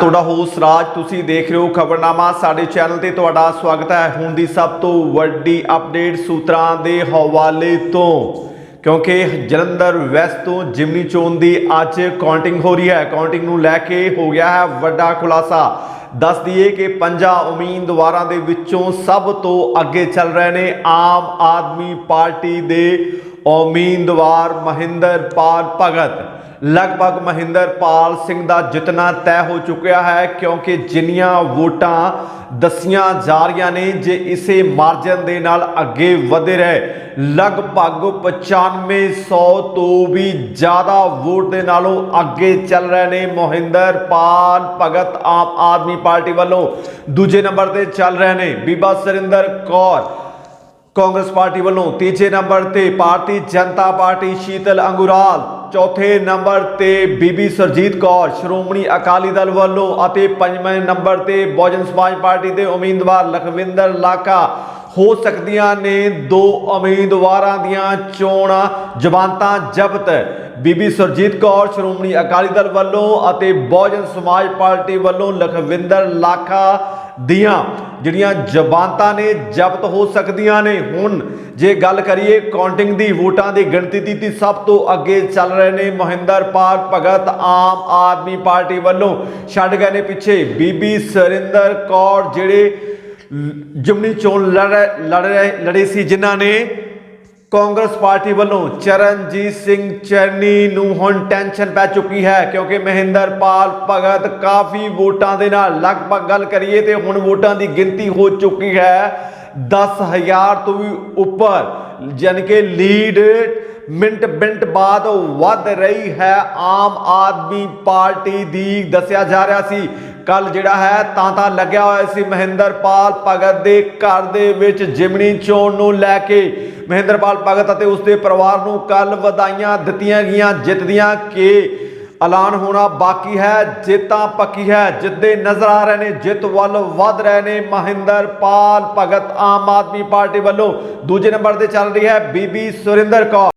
ਤੁਹਾਡਾ ਹੋਸ ਰਾਜ ਤੁਸੀਂ ਦੇਖ ਰਹੇ ਹੋ ਖਬਰਨਾਮਾ। ਸਾਡੇ ਚੈਨਲ ਤੇ ਤੁਹਾਡਾ ਸਵਾਗਤ ਹੈ। ਹੁਣ ਦੀ ਸਭ ਤੋਂ ਵੱਡੀ ਅਪਡੇਟ ਸੂਤਰਾਂ ਦੇ ਹਵਾਲੇ ਤੋਂ। ਕਿਉਂਕਿ ਜਲੰਧਰ ਵੈਸਟ ਤੋਂ ਜਿਮਨੀ ਚੋਣ ਦੀ ਅੱਜ ਕਾਊਂਟਿੰਗ ਹੋ ਰਹੀ ਹੈ। ਕਾਊਂਟਿੰਗ ਨੂੰ ਲੈ ਕੇ ਹੋ ਗਿਆ ਹੈ ਵੱਡਾ ਖੁਲਾਸਾ। ਦੱਸ ਦਈਏ ਕਿ ਪੰਜਾਂ ਉਮੀਦਵਾਰਾਂ ਦੇ ਵਿੱਚੋਂ ਸਭ ਤੋਂ ਅੱਗੇ ਚੱਲ ਰਹੇ ਨੇ ਆਮ ਆਦਮੀ ਪਾਰਟੀ ਦੇ ਉਮੀਦਵਾਰ ਮਹਿੰਦਰ ਪਾਲ ਭਗਤ। ਲਗਭਗ ਮਹਿੰਦਰ ਪਾਲ ਸਿੰਘ ਦਾ ਜਿੱਤਣਾ ਤੈਅ ਹੋ ਚੁੱਕਿਆ ਹੈ, ਕਿਉਂਕਿ ਜਿੰਨੀਆਂ ਵੋਟਾਂ ਦਸੀਆਂ ਜਾ ਰਹੀਆਂ ਨੇ, ਜੇ ਇਸੇ ਮਾਰਜਨ ਦੇ ਨਾਲ ਅੱਗੇ ਵਧੇ ਰਹੇ, ਲਗਭਗ 9500 ਤੋਂ ਵੀ ਜ਼ਿਆਦਾ ਵੋਟ ਦੇ ਨਾਲੋਂ ਅੱਗੇ ਚੱਲ ਰਹੇ ਨੇ ਮੋਹਿੰਦਰਪਾਲ ਭਗਤ ਆਮ ਆਦਮੀ ਪਾਰਟੀ ਵੱਲੋਂ। ਦੂਜੇ ਨੰਬਰ ਤੇ ਚੱਲ ਰਹੇ ਨੇ ਬੀਬਾ ਸਰਿੰਦਰ ਕੌਰ। ਕਾਂਗਰਸ ਪਾਰਟੀ ਵੱਲੋਂ ਤੀਜੇ ਨੰਬਰ ਤੇ ਭਾਰਤੀ ਜਨਤਾ ਪਾਰਟੀ ਸ਼ੀਤਲ ਅੰਗੁਰਾਲ, ਚੌਥੇ ਨੰਬਰ ਤੇ ਬੀਬੀ ਸਰਜੀਤ ਕੌਰ, ਸ਼੍ਰੋਮਣੀ ਅਕਾਲੀ ਦਲ ਵੱਲੋਂ ਅਤੇ ਪੰਜਵੇਂ ਨੰਬਰ ਤੇ ਬਹੁਜਨ ਸਮਾਜ ਪਾਰਟੀ ਦੇ ਉਮੀਦਵਾਰ ਲਖਵਿੰਦਰ ਲਾਕਾ। ਹੋ ਸਕਦੀਆਂ ਨੇ ਦੋ ਉਮੀਦਵਾਰਾਂ ਦੀਆਂ ਚੋਣਾਂ ਜਵਾਨਤਾਂ ਜ਼ਬਤ। ਬੀਬੀ ਸਰਜੀਤ ਕੌਰ, ਸ਼੍ਰੋਮਣੀ ਅਕਾਲੀ ਦਲ ਵੱਲੋਂ ਅਤੇ ਬਹੁਜਨ ਸਮਾਜ ਪਾਰਟੀ ਵੱਲੋਂ ਲਖਵਿੰਦਰ ਲਾਖਾ ਦੀਆਂ ਜਿਹੜੀਆਂ ਜ਼ਬਾਨਤਾਂ ਨੇ ਜ਼ਬਤ ਹੋ ਸਕਦੀਆਂ ਨੇ। ਹੁਣ ਜੇ ਗੱਲ ਕਰੀਏ ਕਾਊਂਟਿੰਗ ਦੀ, ਵੋਟਾਂ ਦੀ ਗਿਣਤੀ ਦੀ, ਤਾਂ ਸਭ ਤੋਂ ਅੱਗੇ ਚੱਲ ਰਹੇ ਨੇ ਮਹਿੰਦਰ ਮਹਿੰਦਰਪਾਲ ਭਗਤ ਆਮ ਆਦਮੀ ਪਾਰਟੀ ਵੱਲੋਂ ਛੱਡ ਗਏ ਨੇ ਪਿੱਛੇ। ਬੀਬੀ ਸਰਿੰਦਰ ਕੌਰ ਜਿਹੜੇ ਜਮਨੀ ਚੋਣ ਲੜ ਲੜ ਰਹੇ, ਲੜੇ ਸੀ, ਜਿਨ੍ਹਾਂ ਨੇ ਕਾਂਗਰਸ ਪਾਰਟੀ ਵੱਲੋਂ ਚਰਨਜੀਤ ਸਿੰਘ ਚੰਨੀ ਨੂੰ ਹੁਣ ਟੈਨਸ਼ਨ ਪੈ ਚੁੱਕੀ ਹੈ, ਕਿਉਂਕਿ ਮਹਿੰਦਰਪਾਲ ਭਗਤ ਕਾਫੀ ਵੋਟਾਂ ਦੇ ਨਾਲ, ਲਗਭਗ ਗੱਲ ਕਰੀਏ ਤੇ ਹੁਣ ਵੋਟਾਂ ਦੀ ਗਿਣਤੀ ਹੋ ਚੁੱਕੀ ਹੈ 10000 ਤੋਂ ਵੀ ਉੱਪਰ ਯਾਨੀ ਕਿ ਲੀਡ ਮਿੰਟ ਮਿੰਟ ਬਾਅਦ ਵੱਧ ਰਹੀ ਹੈ, ਆਮ ਆਦਮੀ ਪਾਰਟੀ ਦੀ ਦੱਸਿਆ ਜਾ ਰਿਹਾ ਸੀ। ਕੱਲ ਜਿਹੜਾ ਹੈ, ਤਾਂ ਤਾਂ ਲੱਗਿਆ ਹੋਇਆ ਸੀ ਮਹਿੰਦਰਪਾਲ ਭਗਤ ਦੇ ਘਰ ਦੇ ਵਿੱਚ ਜਿਮਣੀ ਚੋਣ ਨੂੰ ਲੈ ਕੇ। ਮਹਿੰਦਰਪਾਲ ਭਗਤ ਅਤੇ ਉਸਦੇ ਪਰਿਵਾਰ ਨੂੰ ਕੱਲ ਵਧਾਈਆਂ ਦਿੱਤੀਆਂ ਗਈਆਂ ਜਿੱਤ ਦੀਆਂ ਕਿ ਐਲਾਨ ਹੋਣਾ ਬਾਕੀ ਹੈ, ਜਿੱਤਾਂ ਪੱਕੀ ਹੈ। ਜਿੱਦੇ ਨਜ਼ਰ ਆ ਰਹੇ ਨੇ, ਜਿੱਤ ਵੱਲ ਵੱਧ ਰਹੇ ਨੇ ਮਹਿੰਦਰਪਾਲ ਭਗਤ ਆਮ ਆਦਮੀ ਪਾਰਟੀ ਵੱਲੋਂ। ਦੂਜੇ ਨੰਬਰ ਤੇ ਚੱਲ ਰਹੀ ਹੈ ਬੀਬੀ ਸੁਰਿੰਦਰ ਕੌਰ।